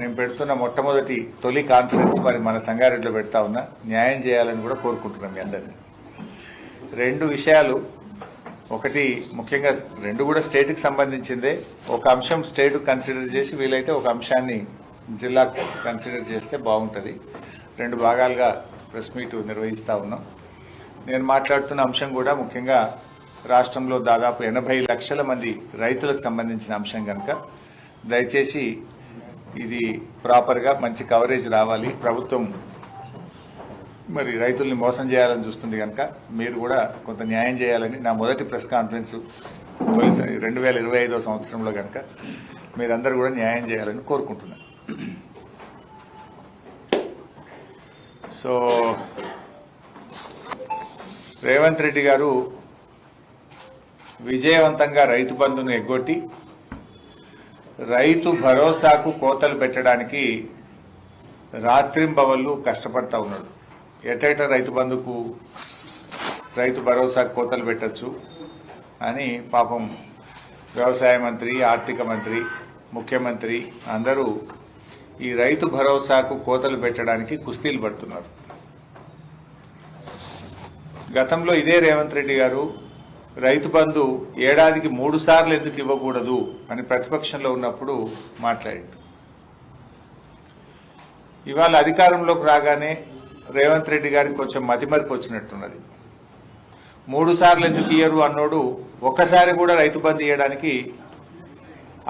నేను పెడుతున్న మొట్టమొదటి తొలి కాన్ఫరెన్స్ మరి మన సంగారెడ్డిలో పెడతా ఉన్నా. న్యాయం చేయాలని కూడా కోరుకుంటున్నాం మీ అందరినీ. రెండు విషయాలు. ఒకటి ముఖ్యంగా రెండు కూడా స్టేట్కి సంబంధించిందే. ఒక అంశం స్టేట్ కన్సిడర్ చేసి వీలైతే ఒక అంశాన్ని జిల్లా కన్సిడర్ చేస్తే బాగుంటుంది. రెండు భాగాలుగా ప్రెస్ మీట్ నిర్వహిస్తా ఉన్నాం. నేను మాట్లాడుతున్న అంశం కూడా ముఖ్యంగా రాష్ట్రంలో దాదాపు ఎనభై లక్షల మంది రైతులకు సంబంధించిన అంశం కనుక దయచేసి ఇది ప్రాపర్గా మంచి కవరేజ్ రావాలి. ప్రభుత్వం మరి రైతుల్ని మోసం చేయాలని చూస్తుంది కనుక మీరు కూడా కొంత న్యాయం చేయాలని నా మొదటి ప్రెస్ కాన్ఫరెన్స్ రెండు వేల ఇరవై ఐదో సంవత్సరంలో కనుక మీరందరూ కూడా న్యాయం చేయాలని కోరుకుంటున్నాను సో రేవంత్ రెడ్డి గారు విజయవంతంగా రైతు బంధును ఎగ్గొట్టి రైతు భరోసాకు కోతలు పెట్టడానికి రాత్రింబవళ్ళు కష్టపడతా ఉన్నాడు. ఎటైట రైతు బంధుకు రైతు భరోసాకు కోతలు పెట్టచ్చు అని పాపం వ్యవసాయ మంత్రి ఆర్థిక మంత్రి ముఖ్యమంత్రి అందరూ ఈ రైతు భరోసాకు కోతలు పెట్టడానికి కుస్తీలు పడుతున్నారు. గతంలో ఇదే రేవంత్ రెడ్డి గారు రైతు బంధు ఏడాదికి మూడు సార్లు ఎందుకు ఇవ్వకూడదు అని ప్రతిపక్షంలో ఉన్నప్పుడు మాట్లాడాడు ఇవాళ అధికారంలోకి రాగానే రేవంత్ రెడ్డి గారికి కొంచెం మతిమరికి వచ్చినట్టున్నది. మూడు సార్లు ఎందుకు ఇయ్యరు అన్నోడు ఒక్కసారి కూడా రైతు బంధు ఇవ్వడానికి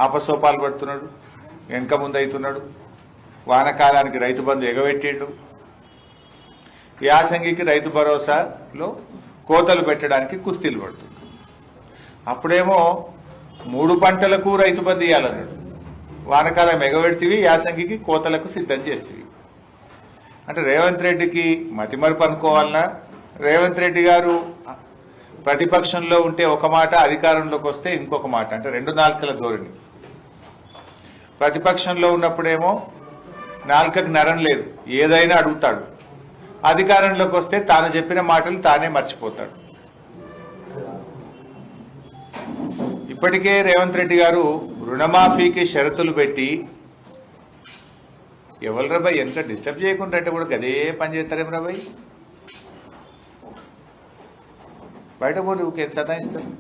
ఆపసోపాలు పడుతున్నాడు వెనక ముందు అవుతున్నాడు వానకాలానికి రైతు బంధు ఎగబెట్టిండు. యాసంగికి రైతు భరోసాలో కోతలు పెట్టడానికి కుస్తీలు పడుతుంది. అప్పుడేమో మూడు పంటలకు రైతు బంద్ ఇవ్వాలన్నాడు వానకాలం ఎగబెడితివి యాసంగికి కోతలకు సిద్ధం చేస్తేవి. అంటే రేవంత్ రెడ్డికి మతిమరుపు అనుకోవాలన్నా రేవంత్ రెడ్డి గారు ప్రతిపక్షంలో ఉంటే ఒక మాట అధికారంలోకి వస్తే ఇంకొక మాట అంటే రెండు నాలుకల ధోరణి. ప్రతిపక్షంలో ఉన్నప్పుడేమో నాలుకకు నరం లేదు ఏదైనా అడుగుతాడు. అధికారంలోకి వస్తే తాను చెప్పిన మాటలు తానే మర్చిపోతాడు. ఇప్పటికే రేవంత్ రెడ్డి గారు రుణమాఫీకి షరతులు పెట్టి ఎవరు రాబాయ్ ఎంత డిస్టర్బ్ చేయకుండా అంటే కూడా గదే పని చేస్తారేం రాబాయ్? బయట పోయి ఊకే సతాయిస్తారు?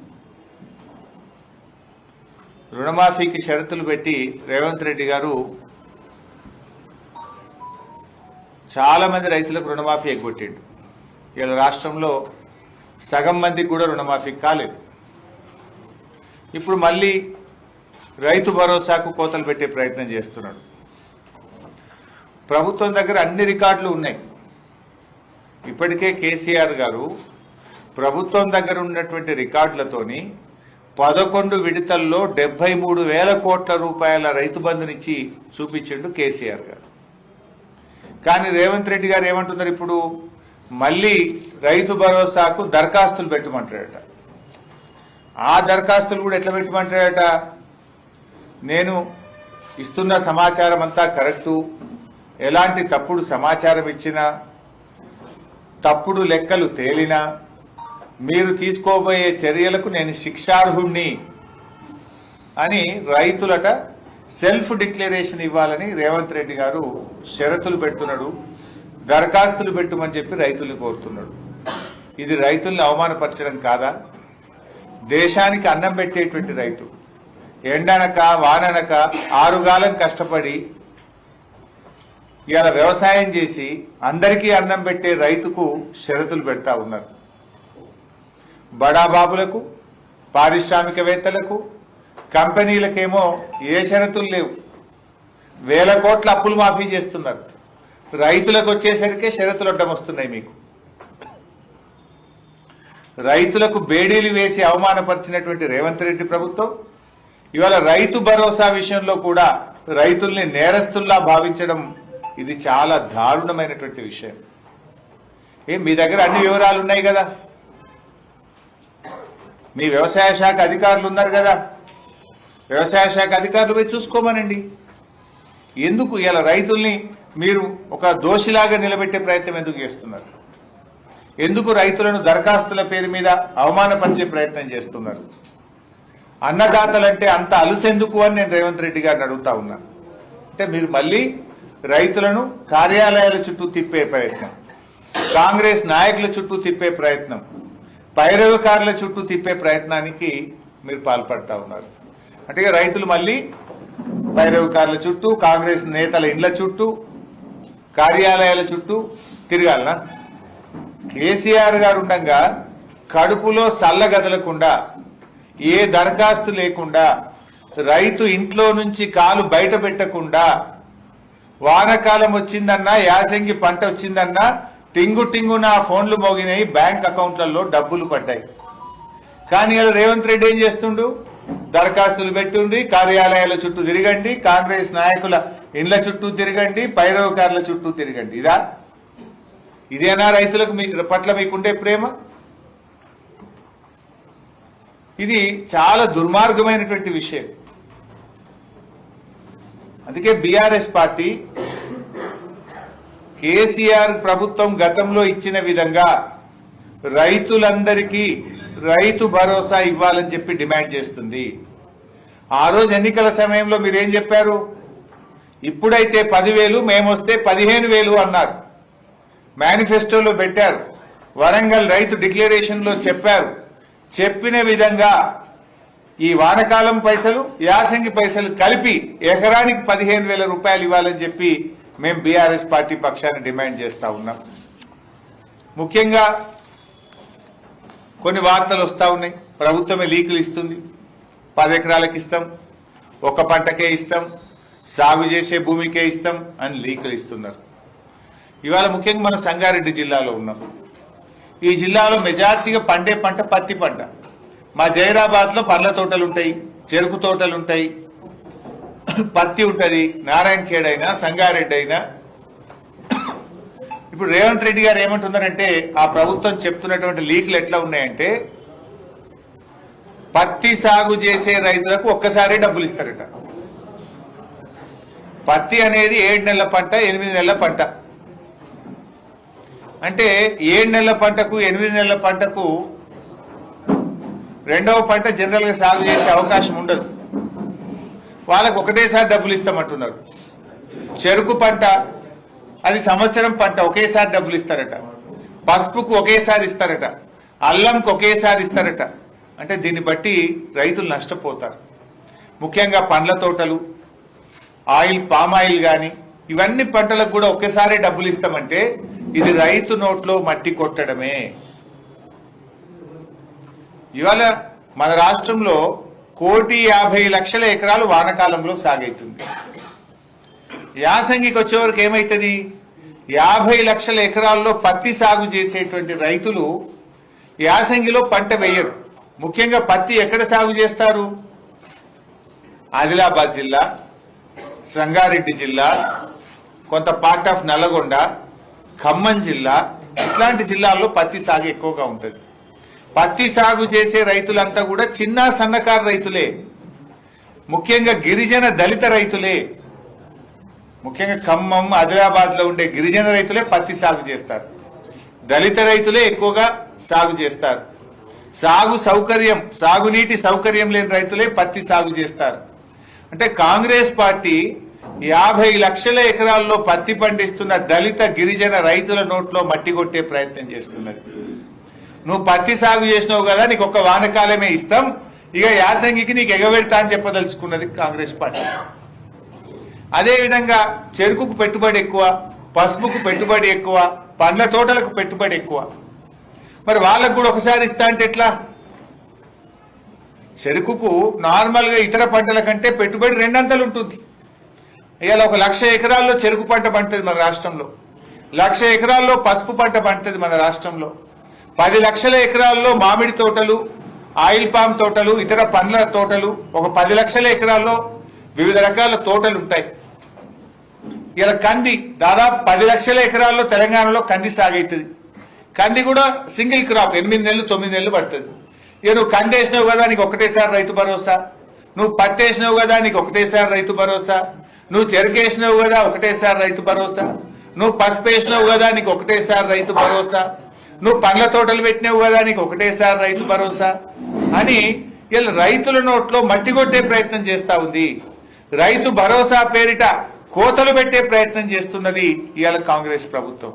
రుణమాఫీకి షరతులు పెట్టి రేవంత్ రెడ్డి గారు చాలామంది రైతులకు రుణమాఫీ ఎగ్గొట్టిండు ఇలా రాష్ట్రంలో సగం మందికి కూడా రుణమాఫీ కాలేదు. ఇప్పుడు మళ్ళీ రైతు భరోసాకు కోతలు పెట్టే ప్రయత్నం చేస్తున్నాడు. ప్రభుత్వం దగ్గర అన్ని రికార్డులు ఉన్నాయి. ఇప్పటికే కేసీఆర్ గారు ప్రభుత్వం దగ్గర ఉన్నటువంటి రికార్డులతోని పదకొండు విడతల్లో డెబ్బై మూడు వేల కోట్ల రూపాయల రైతు బంధునిచ్చి చూపించిండు కేసీఆర్ గారు. కానీ రేవంత్ రెడ్డి గారు ఏమంటున్నారు ఇప్పుడు? మళ్ళీ రైతు భరోసాకు దరఖాస్తులు పెట్టమంటాడట ఆ దరఖాస్తులు కూడా ఎట్లా పెట్టమంటాడట నేను ఇస్తున్న సమాచారం అంతా కరెక్టు. ఎలాంటి తప్పుడు సమాచారం ఇచ్చినా తప్పుడు లెక్కలు తేలినా మీరు తీసుకోబోయే చర్యలకు నేను శిక్షార్హుణ్ణి అని రైతులట సెల్ఫ్ డిక్లరేషన్ ఇవ్వాలని రేవంత్ రెడ్డి గారు షరతులు పెడుతున్నాడు దరఖాస్తులు పెట్టమని చెప్పి రైతులు కోరుతున్నాడు. ఇది రైతుల్ని అవమానపరచడం కాదా? దేశానికి అన్నం పెట్టేటువంటి రైతు ఎండనక వాననక ఆరుగాలం కష్టపడి ఇలా వ్యవసాయం చేసి అందరికీ అన్నం పెట్టే రైతుకు షరతులు పెడతా ఉన్నారు. బడాబాబులకు పారిశ్రామికవేత్తలకు కంపెనీలకేమో ఏ షరతులు లేవు. వేల కోట్ల అప్పులు మాఫీ చేస్తున్నారు. రైతులకు వచ్చేసరికి షరతులు అడ్డం వస్తున్నాయి మీకు. రైతులకు బేడీలు వేసి అవమానపరిచినటువంటి రేవంత్ రెడ్డి ప్రభుత్వం ఇవాళ రైతు భరోసా విషయంలో కూడా రైతుల్ని నేరస్తుల్లా భావించడం ఇది చాలా దారుణమైనటువంటి విషయం. ఏ మీ దగ్గర అన్ని వివరాలు ఉన్నాయి కదా? మీ వ్యవసాయ శాఖ అధికారులు ఉన్నారు కదా? వ్యవసాయ శాఖ అధికారులు పోయి చూసుకోమనండి. ఎందుకు ఇలా రైతుల్ని మీరు ఒక దోషిలాగా నిలబెట్టే ప్రయత్నం ఎందుకు చేస్తున్నారు? ఎందుకు రైతులను దరఖాస్తుల పేరు మీద అవమానపరిచే ప్రయత్నం చేస్తున్నారు? అన్నదాతలంటే అంత అలుసెందుకు అని నేను రేవంత్ రెడ్డి గారిని అడుగుతా ఉన్నా. అంటే మీరు మళ్ళీ రైతులను కార్యాలయాల చుట్టూ తిప్పే ప్రయత్నం కాంగ్రెస్ నాయకుల చుట్టూ తిప్పే ప్రయత్నం పైరవకారుల చుట్టూ తిప్పే ప్రయత్నానికి మీరు పాల్పడతా ఉన్నారు. అంటే రైతులు మళ్ళీ పైరవకారుల చుట్టూ కాంగ్రెస్ నేతల ఇండ్ల చుట్టూ కార్యాలయాల చుట్టూ తిరగాలనా? కేసీఆర్ గారు ఉండగా కడుపులో సల్లగదలకుండా ఏ దరఖాస్తు లేకుండా రైతు ఇంట్లో నుంచి కాలు బయట పెట్టకుండా వానకాలం వచ్చిందన్నా యాసంగి పంట వచ్చిందన్నా టింగు టింగు నా ఫోన్లు మోగినాయి బ్యాంక్ అకౌంట్లలో డబ్బులు పడ్డాయి. కానీ రేవంత్ రెడ్డి ఏం చేస్తుండు? దరఖాస్తులు పెట్టుండి కార్యాలయాల చుట్టూ తిరగండి కాంగ్రెస్ నాయకుల ఇండ్ల చుట్టూ తిరగండి పైరవకారుల చుట్టూ తిరగండి. ఇదా? ఇదేనా రైతులకు మీ పట్ల మీకుండే ప్రేమ? ఇది చాలా దుర్మార్గమైనటువంటి విషయం. అందుకే బీఆర్ఎస్ పార్టీ కేసీఆర్ ప్రభుత్వం గతంలో ఇచ్చిన విధంగా రైతులందరికీ రైతు భరోసా ఇవ్వాలని చెప్పి డిమాండ్ చేస్తుంది. ఆ రోజు ఎన్నికల సమయంలో మీరేం చెప్పారు? ఇప్పుడైతే పదివేలు మేమొస్తే పదిహేను వేలు అన్నారు. మేనిఫెస్టోలో పెట్టారు. వరంగల్ రైతు డిక్లరేషన్లో చెప్పారు. చెప్పిన విధంగా ఈ వానకాలం పైసలు యాసంగి పైసలు కలిపి ఎకరానికి పదిహేను వేల రూపాయలు ఇవ్వాలని చెప్పి మేము బీఆర్ఎస్ పార్టీ పక్షాన్ని డిమాండ్ చేస్తా ఉన్నాం. ముఖ్యంగా కొన్ని వార్తలు వస్తూ ఉన్నాయి. ప్రభుత్వమే లీకులు ఇస్తుంది. పది ఎకరాలకు ఇస్తాం. ఒక పంటకే ఇస్తాం. సాగు చేసే భూమికే ఇస్తాం అని లీకులు ఇస్తున్నారు. ఇవాళ ముఖ్యంగా మనం సంగారెడ్డి జిల్లాలో ఉన్నాం. ఈ జిల్లాలో మెజార్టీగా పండే పంట పత్తి పంట. మా జైరాబాద్లో పండ్ల తోటలు ఉంటాయి చెరుకు తోటలు ఉంటాయి పత్తి ఉంటుంది. నారాయణ ఖేడ్ అయినా సంగారెడ్డి అయినా ఇప్పుడు రేవంత్ రెడ్డి గారు ఏమంటున్నారంటే ఆ ప్రభుత్వం చెప్తున్నటువంటి లీకులు ఎట్లా ఉన్నాయంటే పత్తి సాగు చేసే రైతులకు ఒక్కసారి డబ్బులు ఇస్తారట. పత్తి అనేది ఏడు నెలల పంట ఎనిమిది నెలల పంట. అంటే ఏడు నెలల పంటకు ఎనిమిది నెలల పంటకు రెండవ పంట జనరల్గా సాగు చేసే అవకాశం ఉండదు. వాళ్ళకు ఒకటేసారి డబ్బులు ఇస్తామంటున్నారు. చెరుకు పంట అది సంవత్సరం పంట ఒకేసారి డబ్బులు ఇస్తారట. పసుపుకు ఒకేసారి ఇస్తారట. అల్లంకు ఒకేసారి ఇస్తారట. అంటే దీన్ని బట్టి రైతులు నష్టపోతారు. ముఖ్యంగా పండ్ల తోటలు ఆయిల్ పామాయిల్ కానీ ఇవన్నీ పంటలకు కూడా ఒకేసారి డబ్బులు ఇస్తామంటే ఇది రైతు నోట్లో మట్టి కొట్టడమే. ఇవాళ మన రాష్ట్రంలో కోటి యాభై లక్షల ఎకరాలు వానకాలంలో సాగైతుంది. యాసంగికి వచ్చేవరకు ఏమైతుంది? యాభై లక్షల ఎకరాల్లో పత్తి సాగు చేసేటువంటి రైతులు యాసంగిలో పంట వేయరు. ముఖ్యంగా పత్తి ఎక్కడ సాగు చేస్తారు? ఆదిలాబాద్ జిల్లా సంగారెడ్డి జిల్లా కొంత పార్ట్ ఆఫ్ నల్లగొండ ఖమ్మం జిల్లా ఇట్లాంటి జిల్లాల్లో పత్తి సాగు ఎక్కువగా ఉంటుంది. పత్తి సాగు చేసే రైతులంతా కూడా చిన్న సన్నకారు రైతులే. ముఖ్యంగా గిరిజన దళిత రైతులే. ముఖ్యంగా ఖమ్మం ఆదిలాబాద్లో ఉండే గిరిజన రైతులే పత్తి సాగు చేస్తారు. దళిత రైతులే ఎక్కువగా సాగు చేస్తారు. సాగు సౌకర్యం సాగునీటి సౌకర్యం లేని రైతులే పత్తి సాగు చేస్తారు. అంటే కాంగ్రెస్ పార్టీ యాభై లక్షల ఎకరాల్లో పత్తి పండిస్తున్న దళిత గిరిజన రైతుల నోట్లో మట్టి కొట్టే ప్రయత్నం చేస్తున్నది. నువ్వు పత్తి సాగు చేసినావు కదా నీకు ఒక్క వానకాలమే ఇస్తాం. ఇక యాసంగికి నీకు ఎగబెడతా అని చెప్పదలుచుకున్నది కాంగ్రెస్ పార్టీ. అదే విధంగా చెరుకుకు పెట్టుబడి ఎక్కువ పసుపుకు పెట్టుబడి ఎక్కువ పండ్ల తోటలకు పెట్టుబడి ఎక్కువ. మరి వాళ్ళకు కూడా ఒకసారి ఇస్తా అంటే ఎట్లా? చెరుకుకు నార్మల్గా ఇతర పంటల కంటే పెట్టుబడి రెండంతలు ఉంటుంది. ఇవాళ ఒక లక్ష ఎకరాల్లో చెరుకు పంట పంటది మన రాష్ట్రంలో. లక్ష ఎకరాల్లో పసుపు పంట పంటది మన రాష్ట్రంలో. పది లక్షల ఎకరాల్లో మామిడి తోటలు ఆయిల్ పామ్ తోటలు ఇతర పండ్ల తోటలు ఒక పది లక్షల ఎకరాల్లో వివిధ రకాల తోటలు ఉంటాయి. ఇలా కంది దాదాపు పది లక్షల ఎకరాల్లో తెలంగాణలో కంది సాగైతుంది కంది కూడా సింగిల్ క్రాప్ ఎనిమిది నెలలు తొమ్మిది నెలలు పడుతుంది. ఇక నువ్వు కంది వేసినావు కదా నీకు ఒకటేసారి రైతు భరోసా. నువ్వు పత్తి వేసినావు కదా నీకు ఒకటేసారి రైతు భరోసా. నువ్వు చెరుకేసినావు కదా ఒకటేసారి రైతు భరోసా. నువ్వు పసుపు వేసినావు కదా నీకు ఒకటేసారి రైతు భరోసా. నువ్వు పండ్ల తోటలు పెట్టినావు కదా నీకు ఒకటేసారి రైతు భరోసా. అని ఇలా రైతుల నోట్లో మట్టి కొట్టే ప్రయత్నం చేస్తా ఉంది. రైతు భరోసా పేరిట కోతలు పెట్టే ప్రయత్నం చేస్తున్నది ఇవాళ కాంగ్రెస్ ప్రభుత్వం.